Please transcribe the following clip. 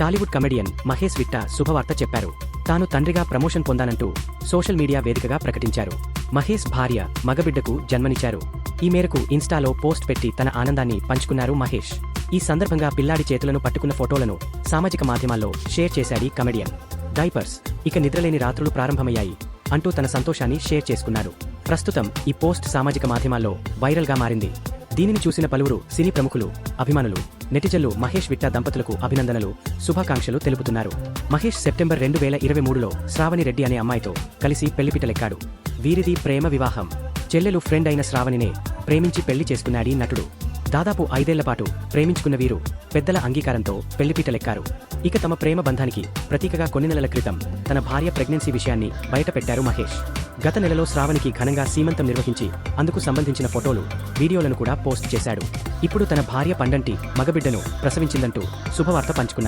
Tollywood comedian Mahesh Vitta శుభవార్త చెప్పారు. తాను తండ్రిగా ప్రమోషన్ పొందానంటూ సోషల్ మీడియా వేదికగా ప్రకటించారు. మహేష్ భార్య మగబిడ్డకు జన్మనిచ్చారు. ఈ మేరకు ఇన్స్టాలో పోస్ట్ పెట్టి తన ఆనందాన్ని పంచుకున్నారు మహేష్. ఈ సందర్భంగా పిల్లాడి చేతులను పట్టుకున్న ఫోటోలను సామాజిక మాధ్యమాల్లో షేర్ చేశాడు కమెడియన్. డైపర్స్ ఇక నిద్రలేని రాత్రులు ప్రారంభమయ్యాయి అంటూ తన సంతోషాన్ని షేర్ చేసుకున్నారు. ప్రస్తుతం ఈ పోస్ట్ సామాజిక మాధ్యమాల్లో వైరల్గా మారింది. దీనిని చూసిన పలువురు సినీ ప్రముఖులు అభిమానులు నెటిజన్లు మహేష్ విట్ట దంపతులకు అభినందనలు శుభాకాంక్షలు తెలుపుతున్నారు. మహేష్ సెప్టెంబర్ రెండు వేల ఇరవై మూడులో శ్రావణి రెడ్డి అనే అమ్మాయితో కలిసి పెళ్ళిపిటలెక్కాడు. వీరిది ప్రేమ వివాహం. చెల్లెలు ఫ్రెండ్ అయిన శ్రావణినే ప్రేమించి పెళ్ళి చేసుకున్నాడీ నటుడు. దాదాపు ఐదేళ్ళపాటు ప్రేమించుకున్న వీరు పెద్దల అంగీకారంతో పెళ్ళిపీటలెక్కారు. ఇక తమ ప్రేమ బంధానికి ప్రతీకగా కొన్ని నెలల క్రితం తన భార్య ప్రెగ్నెన్సీ విషయాన్ని బయటపెట్టారు మహేష్. గత నెలలో శ్రావణికి ఘనంగా సీమంతం నిర్వహించి అందుకు సంబంధించిన ఫోటోలు వీడియోలను కూడా పోస్ట్ చేశాడు. ఇప్పుడు తన భార్య పండంటి మగబిడ్డను ప్రసవించిందంటూ శుభవార్త పంచుకున్నారు.